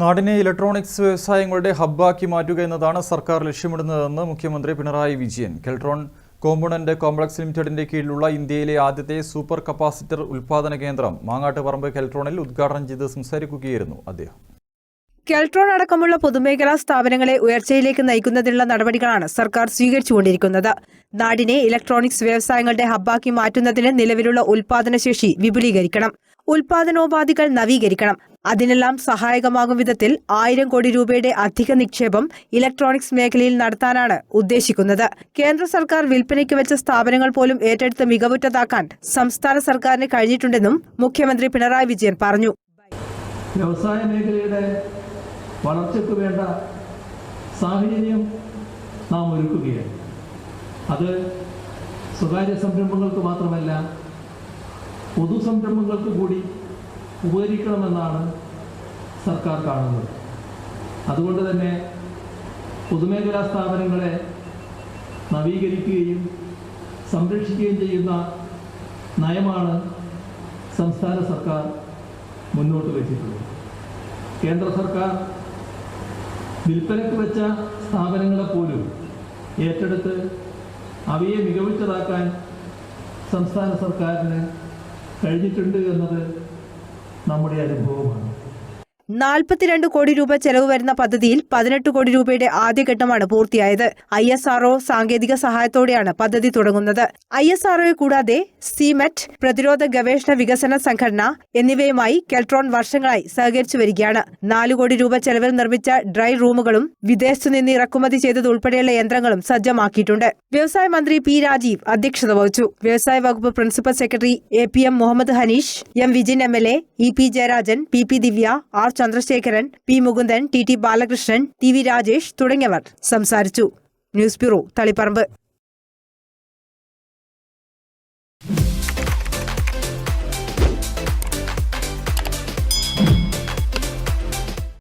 നാടിനെ ഇലക്ട്രോണിക്സ് വ്യവസായങ്ങളുടെ ഹബ്ബാക്കി മാറ്റുക എന്നതാണ് സർക്കാർ ലക്ഷ്യമിടുന്നതെന്ന് മുഖ്യമന്ത്രി പിണറായി വിജയൻ. കെൽട്രോൺ കോമ്പണന്റ് കോംപ്ലക്സ് ലിമിറ്റഡിന്റെ കീഴിലുള്ള ഇന്ത്യയിലെ ആദ്യത്തെ സൂപ്പർ കപ്പാസിറ്റർ ഉൽപാദന കേന്ദ്രം മാങ്ങാട്ടുപറമ്പ് കെൽട്രോണിൽ ഉദ്ഘാടനം ചെയ്ത് സംസാരിക്കുകയായിരുന്നു അദ്ദേഹം. കെൽട്രോൺ അടക്കമുള്ള പൊതുമേഖലാ സ്ഥാപനങ്ങളെ ഉയർച്ചയിലേക്ക് നയിക്കുന്നതിനുള്ള നടപടികളാണ് സർക്കാർ സ്വീകരിച്ചുകൊണ്ടിരിക്കുന്നത്. നാടിനെ ഇലക്ട്രോണിക്സ് വ്യവസായങ്ങളുടെ ഹബ്ബാക്കി മാറ്റുന്നതിന് നിലവിലുള്ള ഉൽപാദനശേഷി വിപുലീകരിക്കണം. ഉൽപാദനോപാധികൾ നവീകരിക്കണം. അതിനെല്ലാം സഹായകമാകും വിധത്തിൽ ആയിരം കോടി രൂപയുടെ അധിക നിക്ഷേപം ഇലക്ട്രോണിക്സ് മേഖലയിൽ നടത്താനാണ് ഉദ്ദേശിക്കുന്നത്. കേന്ദ്ര സർക്കാർ വിൽപ്പനയ്ക്ക് വെച്ച സ്ഥാപനങ്ങൾ പോലും ഏറ്റെടുത്ത് മികവുറ്റതാക്കാൻ സംസ്ഥാന സർക്കാരിന് കഴിഞ്ഞിട്ടുണ്ടെന്നും മുഖ്യമന്ത്രി പിണറായി വിജയൻ പറഞ്ഞു. വ്യവസായ മേഖലയുടെ വളർച്ചയ്ക്ക് വേണ്ട സാഹചര്യം നാം ഒരുക്കുകയാണ്. അത് സ്വകാര്യ സംരംഭങ്ങൾക്ക് മാത്രമല്ല പൊതു സംരംഭങ്ങൾക്ക് കൂടി ഉപകരിക്കണമെന്നാണ് സർക്കാർ കാണുന്നത്. അതുകൊണ്ട് തന്നെ പൊതുമേഖലാ സ്ഥാപനങ്ങളെ നവീകരിക്കുകയും സംരക്ഷിക്കുകയും ചെയ്യുന്ന നയമാണ് സംസ്ഥാന സർക്കാർ മുന്നോട്ട് വച്ചിട്ടുള്ളത്. കേന്ദ്ര സർക്കാർ വിൽപ്പനയ്ക്ക് വെച്ച സ്ഥാപനങ്ങളെ പോലും ഏറ്റെടുത്ത് അവയെ മികവിച്ചതാക്കാൻ സംസ്ഥാന സർക്കാരിന് കഴിഞ്ഞിട്ടുണ്ട് എന്നത് നമ്മുടെ അനുഭവമാണ്. നാൽപ്പത്തിരണ്ട് കോടി രൂപ ചെലവ് വരുന്ന പദ്ധതിയിൽ പതിനെട്ട് കോടി രൂപയുടെ ആദ്യഘട്ടമാണ് പൂർത്തിയായത്. ഐ എസ് ആർഒ സാങ്കേതിക സഹായത്തോടെയാണ് പദ്ധതി തുടങ്ങുന്നത്. ഐ എസ് ആർഒയെ കൂടാതെ സിമെറ്റ് പ്രതിരോധ ഗവേഷണ വികസന സംഘടന എന്നിവയുമായി കെൽട്രോൺ വർഷങ്ങളായി സഹകരിച്ചു വരികയാണ്. നാലു കോടി രൂപ ചെലവിൽ നിർമ്മിച്ച ഡ്രൈ റൂമുകളും വിദേശത്തു നിന്ന് ഇറക്കുമതി ചെയ്തതുൾപ്പെടെയുള്ള യന്ത്രങ്ങളും സജ്ജമാക്കിയിട്ടുണ്ട്. വ്യവസായ മന്ത്രി പി രാജീവ് അധ്യക്ഷത വഹിച്ചു. വ്യവസായ വകുപ്പ് principal secretary A P M Muhammad Hanish M Vijin M L A E P Jayarajan P P Divya R Chandrasekharan P. Mukundan T. T. Balakrishnan T. V. Rajesh തുടങ്ങിയവർ സംസാരിച്ചു. News bureau Taliparamba.